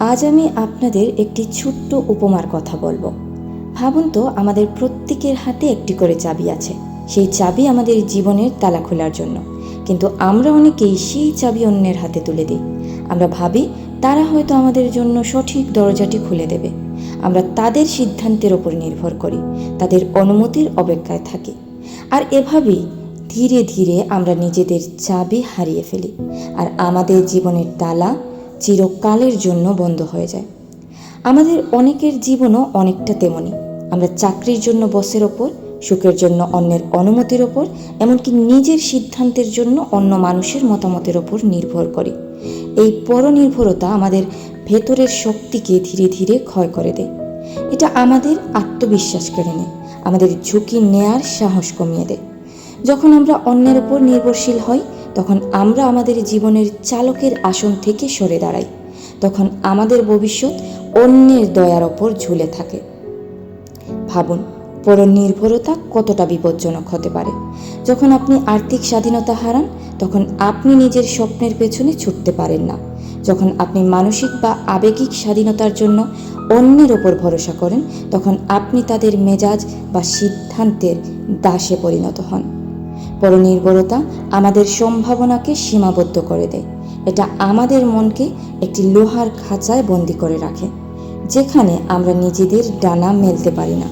আজ আমি আপনাদের একটি ছোট্ট উপমার কথা বলব। ভাবুন তো, আমাদের প্রত্যেকের হাতে একটি করে চাবি আছে। সেই চাবি আমাদের জীবনের তালা খোলার জন্য। কিন্তু আমরা অনেকেই সেই চাবি অন্যের হাতে তুলে দিই। আমরা ভাবি, তারা হয়তো আমাদের জন্য সঠিক দরজাটি খুলে দেবে। আমরা তাদের সিদ্ধান্তের ওপর নির্ভর করি, তাদের অনুমতির অপেক্ষায় থাকি। আর এভাবেই ধীরে ধীরে আমরা নিজেদের চাবি হারিয়ে ফেলি। আর আমাদের জীবনের তালা চিরকালের জন্য বন্ধ হয়ে যায়। আমাদের অনেকের জীবনও অনেকটা তেমনই আমরা চাকরির জন্য বসের ওপর, সুখের জন্য অন্যের অনুমতির ওপর, এমনকি নিজের সিদ্ধান্তের জন্য অন্য মানুষের মতামতের ওপর নির্ভর করি। এই পরনির্ভরতা আমাদের ভেতরের শক্তিকে ধীরে ধীরে ক্ষয় করে দেয়। এটা আমাদের আত্মবিশ্বাস কেড়ে নেয়, আমাদের ঝুঁকি নেয়ার সাহস কমিয়ে দেয়। যখন আমরা অন্যের ওপর নির্ভরশীল হই তখন আমরা আমাদের জীবনের চালকের আসন থেকে সরে দাঁড়াই। তখন আমাদের ভবিষ্যৎ অন্যের দয়ার ওপর ঝুলে থাকে। ভাবুন, পরনির্ভরতা কতটা বিপজ্জনক হতে পারে। যখন আপনি আর্থিক স্বাধীনতা হারান, তখন আপনি নিজের স্বপ্নের পেছনে ছুটতে পারেন না। যখন আপনি মানসিক বা আবেগিক স্বাধীনতার জন্য অন্যের ওপর ভরসা করেন, তখন আপনি তাদের মেজাজ বা সিদ্ধান্তের দাসে পরিণত হন। পরনির্ভরতা আমাদের সম্ভাবনাকে সীমাবদ্ধ করে দেয়। এটা আমাদের মনকে একটি লোহার খাঁচায় বন্দি করে রাখে, যেখানে আমরা নিজেদের ডানা মেলতে পারি না।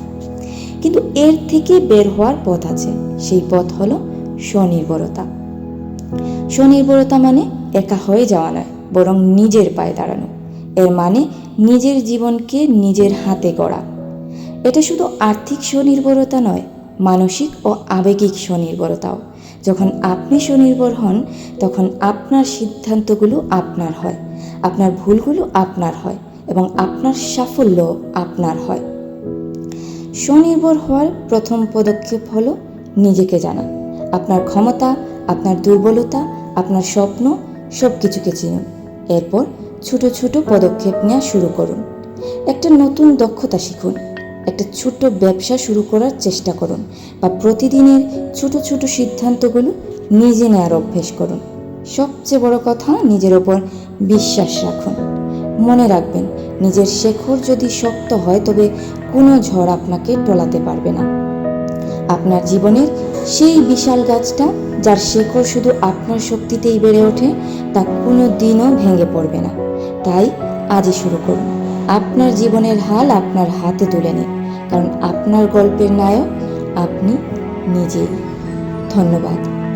কিন্তু এর থেকে বের হওয়ার পথ আছে, সেই পথ হলো স্বনির্ভরতা স্বনির্ভরতা মানে একা হয়ে যাওয়া নয়, বরং নিজের পায়ে দাঁড়ানো। এর মানে নিজের জীবনকে নিজের হাতে গড়া। এটা শুধু আর্থিক স্বনির্ভরতা নয় মানসিক ও আবেগিক স্বনির্ভরতাও। যখন আপনি স্বনির্ভর হন, তখন আপনার সিদ্ধান্তগুলো আপনার হয়, আপনার ভুলগুলো আপনার হয় এবং আপনার সাফল্য আপনার হয়। স্বনির্ভর হওয়ার প্রথম পদক্ষেপ হলো নিজেকে জানা। আপনার ক্ষমতা, আপনার দুর্বলতা, আপনার স্বপ্ন সব কিছুকে চিনুন। এরপর ছোট ছোট পদক্ষেপ নেওয়া শুরু করুন। একটা নতুন দক্ষতা শিখুন। একটা ছোট ব্যবসা শুরু করার চেষ্টা করুন বা প্রতিদিনের ছোট ছোট সিদ্ধান্তগুলো নিজে নেওয়ার অভ্যেস করুন। সবচেয়ে বড় কথা, নিজের ওপর বিশ্বাস রাখুন। মনে রাখবেন, নিজের শেখর যদি শক্ত হয়, তবে কোনো ঝড় আপনাকে টলাতে পারবে না। আপনার জীবনের সেই বিশাল গাছটা, যার শেকড় শুধু আপনার শক্তিতেই বেড়ে ওঠে, তা কোনো দিনও ভেঙে পড়বে না। তাই আজই শুরু করুন। আপনার জীবনের হাল আপনার হাতে তুলে নিন। কারণ আপনার গল্পের নায়ক আপনি নিজেই। ধন্যবাদ।